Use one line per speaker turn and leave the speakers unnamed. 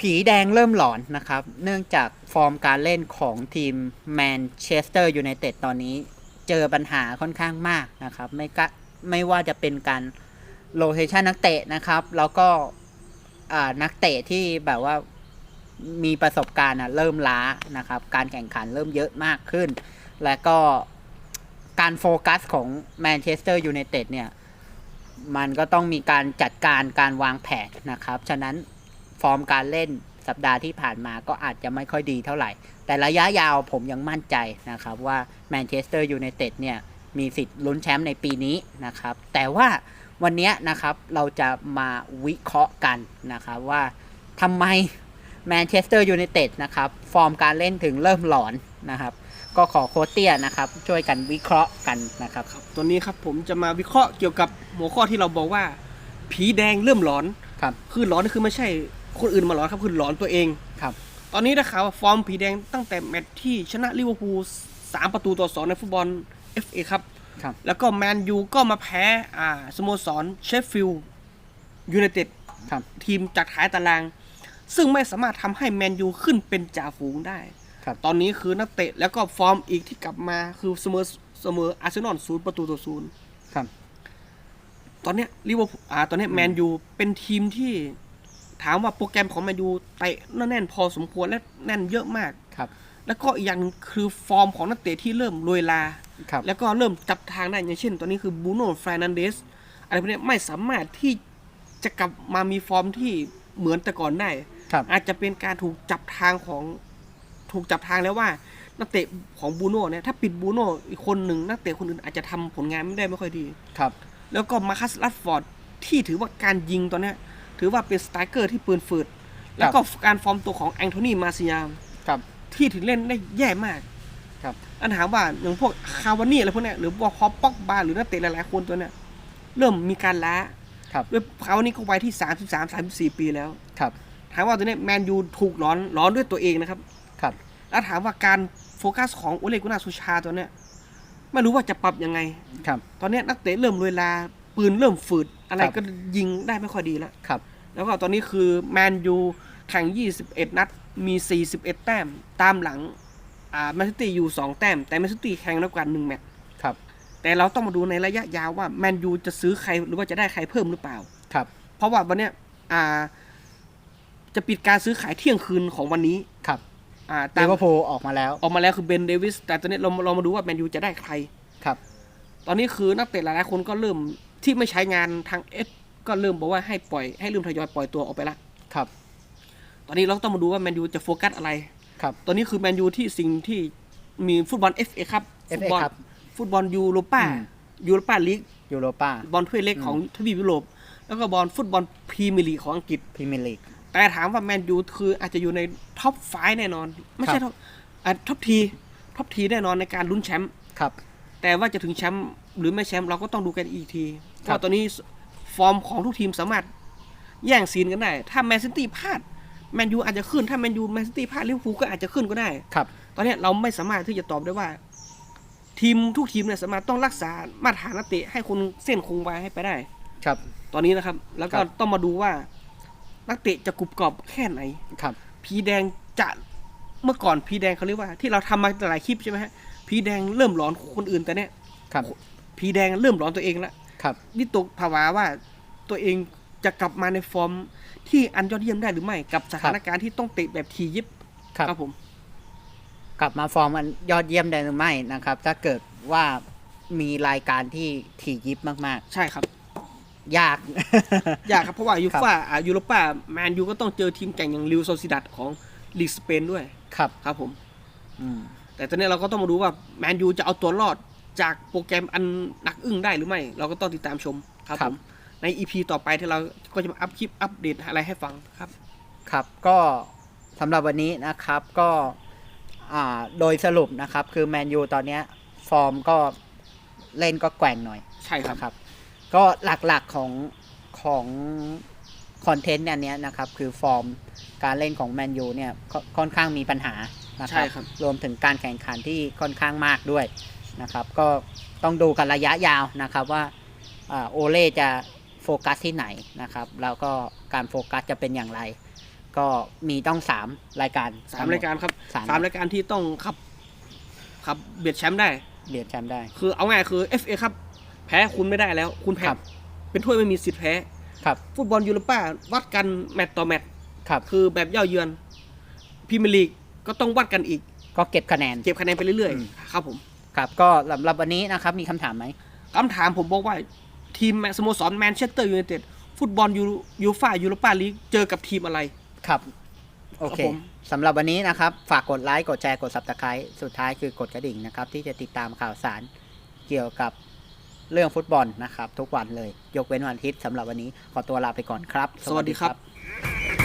ผีแดงเริ่มหลอนนะครับ เนื่องจากฟอร์มการเล่นของทีมแมนเชสเตอร์ยูไนเต็ดตอนนี้ เจอปัญหาค่อนข้างมากนะครับ ไม่กะไม่ว่าจะเป็นการโลเคชันนักเตะนะครับ แล้วก็นักเตะที่แบบว่ามีประสบการณ์เริ่มล้านะครับ การแข่งขันเริ่มเยอะมากขึ้น และก็การโฟกัสของแมนเชสเตอร์ยูไนเต็ดเนี่ย มันก็ต้องมีการจัดการการวางแผนนะครับ ฉะนั้น ฟอร์มการเล่นสัปดาห์ที่ผ่านมาก็อาจจะไม่ค่อยดีเท่าไหร่ แต่ระยะยาวผมยังมั่นใจนะครับว่าแมนเชสเตอร์ยูไนเต็ดเนี่ยมีสิทธิ์ลุ้นแชมป์ในปีนี้นะครับ แต่ว่าวันนี้นะครับเราจะมาวิเคราะห์กันนะครับว่าทำไมแมนเชสเตอร์ยูไนเต็ดนะครับฟอร์มการเล่นถึงเริ่มหลอนนะครับ ก็ขอโค้ชเตี้ยนะครับช่วยกันวิเคราะห์กันนะครับ
ครับตัวนี้ครับผมจะมาวิเคราะห์เกี่ยวกับหัวข้อที่เราบอกว่า ผีแดงเริ่มหลอน
ครับ
คือหลอนนี่คือไม่ใใช่ คนอื่นมาหลอนครับคือหลอนตัวเอง
ครับ
ตอนนี้ได้ข่าวว่าฟอร์มผีแดงตั้งแต่แมตช์ที่ชนะลิเวอร์พูลสามประตูต่อสองในฟุตบอล FA ครับ
ครับ
แล้วก็แมนยูก็มาแพ้อ่าสโมสรเชฟฟิลด์ยูไนเต็ด
ครับ
ทีมจากท้ายตาราง ซึ่งไม่สามารถทำให้แมนยูขึ้นเป็นจ่าฝูงได้
ครับ
ตอนนี้คือนักเตะแล้วก็ฟอร์มอีกที่กลับมาคือเสมอเสมออาร์เซนอลศูนย์ประตูต่อศูนย์
ครับ
ตอนเนี้ยลิเวอร์พูลอ่าตอนเนี้ยแมนยูเป็นทีมที่ ถามว่าโปรแกรมของแมนยูเตะแน่นพอสมควรและแน่นเยอะมาก
ครับ
แล้วก็อีกอย่างหนึงคือฟอร์มของนักเตะที่เริ่มโรยลา
ครับ
แล้วก็เริ่มจับทางได้อย่างเช่น ตอนนี้คือบูโน่ฟรนันเดสอะไรพวกเนี้ยไม่สามารถที่จะกลับมามีฟอร์มที่เหมือนแต่ก่อนได้
ครับ
อาจจะเป็นการถูกจับทางของถูกจับทางแล้วว่านักเตะของบูโน่เนี่ยถ้าปิดบูโน่อีกคนหนึ่งนักเตะคนอื่นอาจจะทำผลงานไม่ได้ไม่ค่อยดี
ครับ
แล้วก็มาคัสลัดฟอร์ดที่ถือว่าการยิงตอนเนี้ย ถือว่าเป็นสไตรเกอร์ที่ปืนฝืด แล้วก็การฟอร์มตัวของแองโทนีมาซิยาม
ครับ
ที่ถึงเล่นได้แย่มาก
ครับ
อันถามว่าอย่างพวกคาวานี่อะไรพวกเนี้ยหรือว่าพอปอกบาหรือนักเตะหลายๆคนตัวเนี้ยเริ่มมีการล้า
ครับ
ด้วยคาวานี่ก็วัยที่33 34ปีแล้ว
ครับ
ถามว่าตัวเนี้ยแมนยูถูกร้อนร้อนด้วยตัวเองนะครับ
ครับ
แล้วถามว่าการโฟกัสของโอเลกุนาซูชาตัวเนี้ยไม่รู้ว่าจะปรับยังไง
ครับ
ตอนเนี้ยนักเตะเริ่มเวลาปืนเริ่มฝืดอะไร
ครับ
ก็ยิงได้ไม่ค่อยดีแล้ว
ครับ
แล้วก็ตอนนี้คือแมนยูแข่ง 21 นัด มี 41 แต้ม ตามหลังอ่าแมนซิตี้อยู่2แต้ม แต่แมนซิตี้แข่งน้อยกว่า1แมตช์
ครับ
แต่เราต้องมาดูในระยะยาวว่าแมนยูจะซื้อใครหรือว่าจะได้ใครเพิ่มหรือเปล่า
ครับ
เพราะว่าวันเนี้ยอ่า จะปิดการซื้อขายเที่ยงคืนของวันนี้
ครับ
อ่า
ลิ
ตาม
เวอร์พูลออกมาแล้ว
ออกมาแล้วคือเบนเดวิสแต่ตอนนี้เราเรามาดูว่าแมนยูจะได้ใคร
ครับ
ตอนนี้คือนักเตะหลายๆคนก็เริ่มที่ไม่ใช้งานทางเอส ก็เริ่มบอกว่าให้ปล่อยให้เริ่มทยอยปล่อยตัวออกไปละ
ครับ
ตอนนี้เราต้องมาดูว่าแมนยูจะโฟกัสอะไร
ครับ
ตอนนี้คือแมนยูที่สิ่งที่มีฟุตบอล FA ครับ
FA
ฟุตบอล
ครับ
ฟุตบอลยูโรป้า
อืม
ยูโรป้าลีก
ยูโรปา
บอลถ้วยเล็กของทวีปยุโรปแล้วก็บอลฟุตบอลพรีเมียร์ลีกของอังกฤษ
พรีเมียร์ลีก
แต่ถามว่าแมนยูคืออาจจะอยู่ในท็อปไฟแน่นอน ไม่ใช่
ครั
ท็อบปอะท็อปทีท็อปทีแน่นอนในการลุ้นแชมป์
ครับ
แต่ว่าจะถึงแชมป์หรือไม่แชมป์เราก็ต้องดูกันอีกที
ครับ
ว่าตอนนี้ ฟอร์มของทุกทีมสามารถแย่งซีนกันได้ ถ้าแมนซิตี้พลาดแมนยูอาจจะขึ้น ถ้าแมนยูแมนซิตี้พลาดลิเวอร์พูลก็อาจจะขึ้นก็ได้
ครับ
ตอนเนี้ยเราไม่สามารถที่จะตอบได้ว่า ทีมทุกทีมเนี่ยสามารถต้องรักษามาตรฐานนักเตะให้คนเส้นคงไว้ให้ไปได้
ครับ
ตอนนี้นะครับ แล้วก็
ครับ
ต้องมาดูว่า นักเตะจะกรุบกรอบแค่ไหน
ครับ
พีแดงจะเมื่อก่อนพีแดงเขาเรียกว่า ที่เราทำมาหลายคลิปใช่ไหมฮะพีแดงเริ่มหลอนคนอื่นแต่เนี้ย
ครับ
พีแดงเริ่มหลอนตัวเองแล้ว
ครับ
วิตกภาวะว่าตัวเองจะกลับมาในฟอร์มที่อันยอดเยี่ยมได้หรือไม่ กับสถานการณ์ที่ต้องเตะแบบทียิบ
ครับ
ผม
กลับมาฟอร์มอันยอดเยี่ยมได้หรือไม่นะครับ ถ้าเกิดว่ามีรายการที่ถี่ยิบมาก
ใช่ครับ
ๆยาก
อยากครับเพราะว่ายู
ครับ
ฟ่าอ่ายูโรป้าแมนยูก็ต้องเจอทีมแข่งอย่างลิวโซซิดัดของลีกสเปนด้วย
ครับ
ครับผม
อืม
แต่ตอนนี้เราก็ต้องมาดูว่าแมนยูจะเอาตัวรอด จากโปรแกรมอันหนักอึ้งได้หรือไม่ เราก็ต้องติดตามชมครับผมในอีพีต่อไปที่เราก็จะมาอัพคลิปอัปเดตอะไรให้ฟังครับ
ครับก็สำหรับวันนี้นะครับก็อ่าโดยสรุปนะครับ คือแมนยูตอนเนี้ยฟอร์มก็เล่นก็แกว่งหน่อย
ใช่ครับ
นะครับก็หลักๆของของคอนเทนต์อันเนี้ยนะครับ คือฟอร์มการเล่นของแมนยูเนี่ยค่อนค่อนข้างมีปัญหานะค
ใช่
รับ
ครับ
รวมถึงการแข่งขันที่ค่อนข้างมากด้วย นะครับ ก็ต้องดูกันระยะยาวนะครับว่าอาโอเล่จะโฟกัสที่ไหนนะครับ แล้วก็การโฟกัสจะเป็นอย่างไร ก็มีต้องสามรายการ
สามรายการครับ
สาม
สามรายการที่ต้องขับขับเบียดแชมป์ได้
เบียดแชมป์ได้
คือเอาง่ายคือ FA ครับแพ้คุณไม่ได้แล้ว คุณแพ้
ครับ
เป็นถ้วยไม่มีสิทธิ์แพ้
ครับ
ฟุตบอลยูโรป้าวัดกันแมตต์ต่อแมตต์
ครับ
คือแบบเย่าเยือนพรีเมียร์ลีกก็ต้องวัดกันอีก
ก็เก็บคะแนน
เก็บคะแนนไปเรื่อย
อืม
ๆครับผม
ครับก็สำหรับวันนี้นะครับมีคำถามไหม
คำถามผมบอกว่า ทีมแมนสโมสรแมนเชสเตอร์ยูไนเต็ดฟุตบอลยูยูฟ่ายูโรป้าลีกเจอกับทีมอะไร
ครับโอเค
ครับผม
สำหรับวันนี้นะครับ ฝากกดไลค์กดแชร์กด subscribe สุดท้ายคือกดกระดิ่งนะครับ ที่จะติดตามข่าวสารเกี่ยวกับเรื่องฟุตบอลนะครับ ทุกวันเลย ยกเว้นวันอาทิตย์สำหรับวันนี้ขอตัวลาไปก่อนครับ
สวัสดีครับ